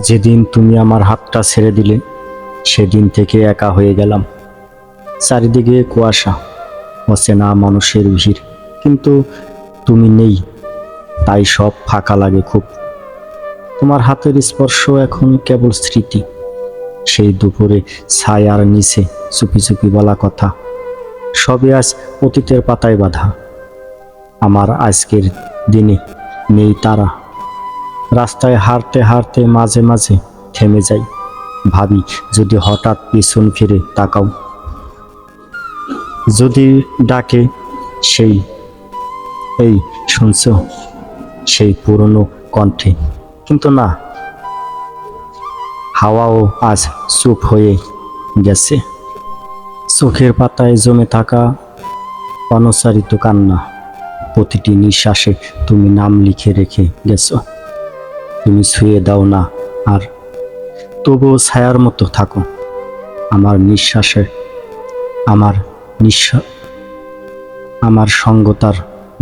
যেদিন তুমি আমার হাতটা ছেড়ে দিলে, সেদিন থেকে একা হয়ে গেলাম। চারিদিকে কুয়াশা, অচেনা মানুষের ভিড়। কিন্তু তুমি নেই, তাই সব ফাঁকা লাগে খুব। তোমার হাতের স্পর্শ এখন কেবল স্মৃতি, সেই দুপুরে ছায়ার নিচে চুপি চুপি বলা কথা। সবে আজ অতীতের পাতায় বাঁধা। আমার আজকের দিনে নেই তারা। রাস্তায় হাঁটতে হাঁটতে মাঝে মাঝে থেমে যাই। ভাবি, যদি হঠাৎ পিছন ফিরে তাকাও। যদি ডাকে, সেই, এই, শুনছ, সেই পুরনো কণ্ঠে। কিন্তু না, হাওয়াও আজ চুপ হয়ে গেছে। চোখের পাতায় জমে থাকা অনচারিত কান্না, প্রতিটি নিঃশ্বাসে তুমি নাম লিখে রেখে গেছো। তুমি ছুঁয়ে দাও না, আর তবুও ছায়ার মতো থাকো। আমার নিঃশ্বাসে, আমার নিঃশ্বাস আমার সঙ্গতার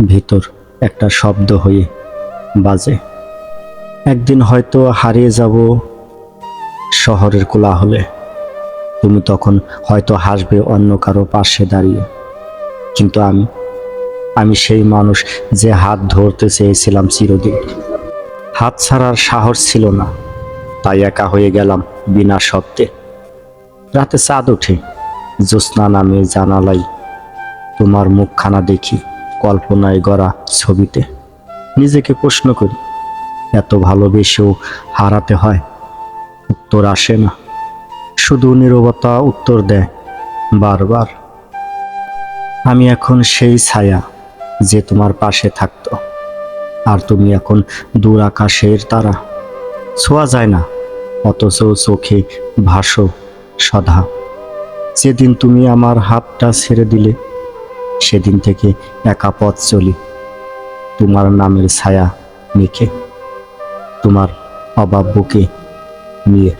ভেতর একটা শব্দ হয়ে বাজে। একদিন হয়তো হারিয়ে যাব শহরের কোলাহলে। তুমি তখন হয়তো হাসবে অন্য কারও পাশে দাঁড়িয়ে। কিন্তু আমি আমি সেই মানুষ যে হাত ধরতে চেয়েছিলাম চিরদিন। হাত ছাড়ার সাহস ছিল না। তাই একা হয়ে গেলাম বিনা শব্দে রাতে চাঁদ ওঠে, জ্যোৎস্না নামে জানালাই। তোমার মুখখানা দেখি, কল্পনায় গড়া ছবিতে। নিজেকে প্রশ্ন করি, এত ভালোবেসেও হারাতে হয়? উত্তর আসে না। শুধু নীরবতা উত্তর দেয় বারবার। আমি এখন সেই ছায়া যে তোমার পাশে থাকতো। আর তুমি এখন দূর আকাশের তারা। ছোঁয়া যায় না, অথচ চোখে ভাসো সদা। যেদিন তুমি আমার হাতটা ছেড়ে দিলে, সেদিন থেকে একা পথ চলি। তোমার নামের ছায়া মেখে, তোমার অভাব বুকে নিয়ে।